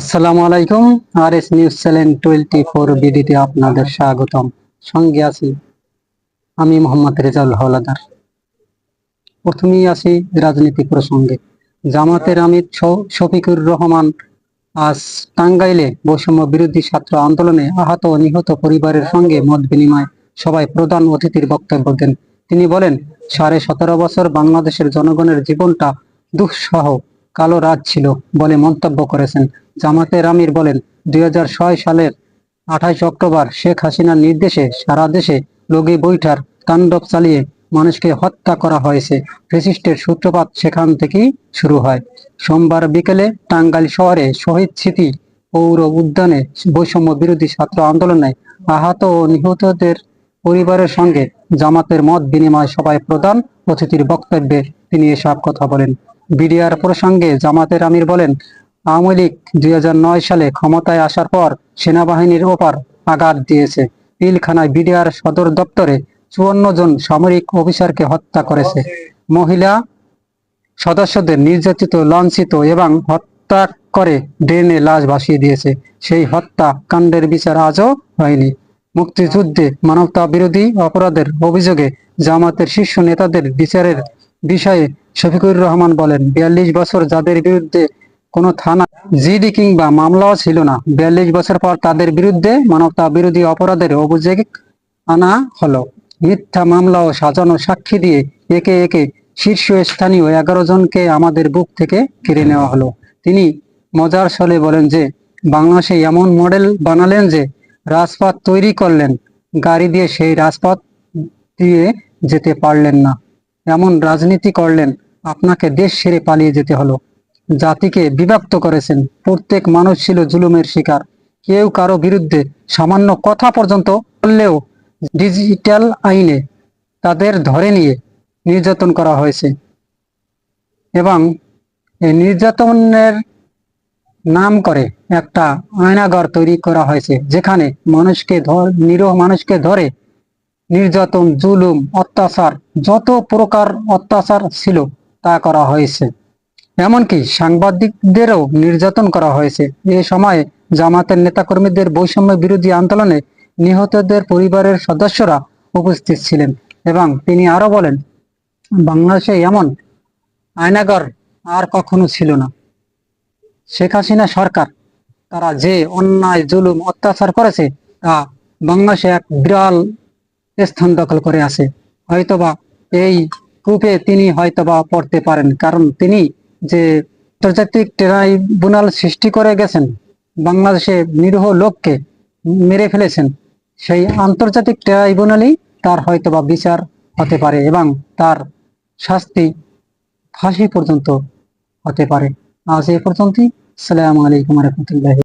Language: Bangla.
আসসালামু আলাইকুম R S news channel twenty four বিডিতে আপনাদের স্বাগতম। সঙ্গে আছি আমি মোহাম্মদ রেজাউল হলাদার প্রথমেই আসি রাজনীতি প্রসঙ্গে। জামাতের আমির শফিকুর রহমান আজ টাঙ্গাইলে বৈষম্য বিরোধী ছাত্র আন্দোলনে আহত ও নিহত পরিবারের সঙ্গে মত বিনিময় সবাই প্রধান অতিথির বক্তব্য দেন। তিনি বলেন, সাড়ে সতেরো বছর বাংলাদেশের জনগণের জীবনটা দুঃসহ। কালো রাত ছিল বলে মন্তব্য করেছেন। জামাতের আমির বলেন, দুই সালের আঠাইশ অক্টোবর শেখ হাসিনার নির্দেশে সারা দেশে লগি বৈঠার তাণ্ডব চালিয়ে মানুষকে হত্যা করা হয়েছে। ফেসিস্টের সূত্রপাত সেখান থেকেই শুরু হয়। সোমবার বিকেলে টাঙ্গাইল শহরে শহীদ স্মৃতি পৌর উদ্যানে বৈষম্য বিরোধী ছাত্র আন্দোলনে আহত ও নিহতদের পরিবারের সঙ্গে জামাতের মত বিনিময় সভায় প্রধান অতিথির বক্তব্যে তিনি এসব কথা বলেন। বিডিআর প্রসঙ্গে জামাতের আমির বলেন, আওয়ামী লীগ দুই সালে ক্ষমতায় আসার পর সেনাবাহিনীর ওপর আঘাত দিয়েছে। পিলখানায় বিডিআর সদর দপ্তরে চুয়ান্ন জন সামরিক অফিসারকে হত্যা করেছে। মহিলা সদস্যদের নির্যাতিত, লাঞ্ছিত এবং হত্যা করে ড্রেনে লাশ ভাসিয়ে দিয়েছে। সেই হত্যা কাণ্ডের বিচার আজও হয়নি। মুক্তিযুদ্ধে মানবতা বিরোধী অপরাধের অভিযোগে জামাতের শীর্ষ নেতাদের বিচারের বিষয়ে শফিকুর রহমান বলেন, বিয়াল্লিশ বছর যাদের বিরুদ্ধে কোনো থানা, জিডি কিংবা মামলাও ছিল না, বিয়াল্লিশ বছর পর তাদের বিরুদ্ধে মানবতা বিরোধী অপরাধের অভিযোগ আনা হলো। মিথ্যা মামলা ও সাজানো সাক্ষী দিয়ে একে একে শীর্ষস্থানীয় এগারো জনকে আমাদের বুক থেকে কেড়ে নেওয়া হলো। তিনি মজার ছলে বলেন যে, বাংলাদেশে এমন মডেল বানালেন যে, রাজপথ তৈরি করলেন, গাড়ি দিয়ে সেই রাজপথ দিয়ে যেতে পারলেন না। এমন রাজনীতি করলেন আপনাকে দেশ ছেড়ে পালিয়ে যেতে হলো। জাতিকে বিভক্ত করেছেন। প্রত্যেক মানুষ ছিল জুলুমের শিকার। কেউ কারও বিরুদ্ধে সামান্য কথা পর্যন্ত বললেও ডিজিটাল আইনে তাদের ধরে নিয়ে নির্যাতন করা হয়েছে। এবং এই নির্যাতনের নাম করে একটা আয়নাগর তৈরি করা হয়েছে, যেখানে মানুষকে ধর নিরহ মানুষকে ধরে নির্যাতন, জুলুম, অত্যাচার, যত প্রকার অত্যাচার ছিল তা করা হয়েছে। এমনকি সাংবাদিকদেরও নির্যাতন করা হয়েছে। এ সময়ে জামাতের নেতাকর্মীদের বৈষম্য বিরোধী আন্দোলনে নিহতদের পরিবারের সদস্যরা উপস্থিত ছিলেন এবং তিনি আরও বলেন, বাংলাদেশে এমন আয়নাগর আর কখনো ছিল না। শেখ হাসিনা সরকার, তারা যে অন্যায়, জুলুম, অত্যাচার করেছে, তা বাংলাদেশে এক বিরাল স্থান দখল করে আছে। হয়তোবা এই কূপে তিনি হয়তোবা পড়তে পারেন, কারণ তিনি যে আন্তর্জাতিক ট্রাইব্যুনাল সৃষ্টি করে গেছেন, বাংলাদেশে নিরীহ লোককে মেরে ফেলেছেন, সেই আন্তর্জাতিক ট্রাইব্যুনালই তার হয়তোবা বিচার হতে পারে এবং তার শাস্তি ফাঁসি পর্যন্ত হতে পারে। আজ এ পর্যন্তই। সালামু আলাইকুম রহমতুল্লাহ।